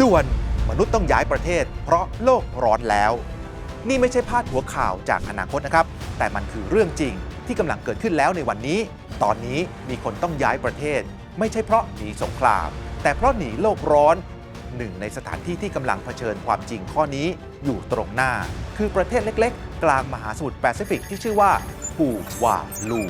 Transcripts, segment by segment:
ด่วนมนุษย์ต้องย้ายประเทศ เพราะโลกร้อนแล้ว นี่ไม่ใช่พาดหัวข่าวจากอนาคตนะครับ แต่มันคือเรื่องจริงที่กำลังเกิดขึ้นแล้วในวันนี้ ตอนนี้มีคนต้องย้ายประเทศ ไม่ใช่เพราะหนีสงคราม แต่เพราะหนีโลกร้อนหนึ่งในสถานที่ที่กำลังเผชิญความจริงข้อนี้อยู่ตรงหน้า คือประเทศเล็ก ๆ กลางมหาสมุทรแปซิฟิกที่ชื่อว่าฮูวาลู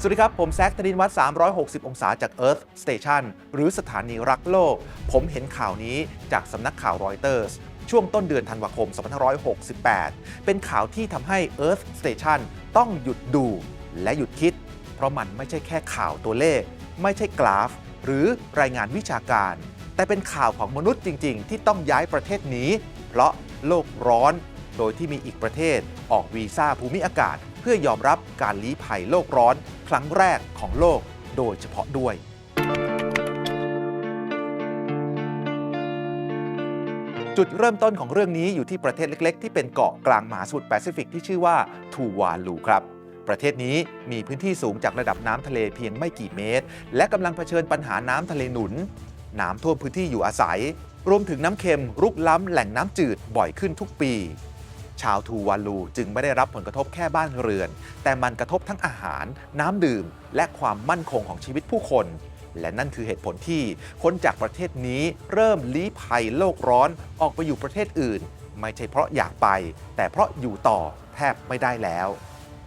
สวัสดีครับ ผมแซคธนินวัฒน์360 องศาจาก Earth Station หรือสถานีรักโลก ผมเห็นข่าวนี้จากสำนักข่าวรอยเตอร์สช่วงต้นเดือนธันวาคม 2568 เป็นข่าวที่ทำให้ Earth Station ต้องหยุดดูและหยุดคิด เพราะมันไม่ใช่แค่ข่าวตัวเลข ไม่ใช่กราฟ หรือรายงานวิชาการ แต่เป็นข่าวของมนุษย์จริง ๆ ที่ต้องย้ายประเทศหนีเพราะโลกร้อน โดยที่มีอีกประเทศออกวีซ่าภูมิอากาศ เพื่อยอมรับการลี้ภัยโลกร้อน ครั้งแรกของโลกโดยเฉพาะด้วยจุดเริ่มต้นของเรื่องนี้อยู่ที่ประเทศเล็ก ๆ ที่เป็นเกาะกลางมหาสมุทรแปซิฟิกที่ชื่อว่าทูวาลูครับ ประเทศนี้มีพื้นที่สูงจากระดับน้ำทะเลเพียงไม่กี่เมตร และกำลังเผชิญปัญหาน้ำทะเลหนุน น้ำท่วมพื้นที่อยู่อาศัย รวมถึงน้ำเค็มรุกล้ำแหล่งน้ำจืดบ่อยขึ้นทุกปี ชาวทูวาลูจึงไม่ได้รับผลกระทบแค่บ้านเรือน แต่มันกระทบทั้งอาหาร น้ำดื่ม และความมั่นคงของชีวิตผู้คน และนั่นคือเหตุผลที่คนจากประเทศนี้เริ่มลี้ภัยโลกร้อนออกไปอยู่ประเทศอื่น ไม่ใช่เพราะอยากไป แต่เพราะอยู่ต่อแทบไม่ได้แล้ว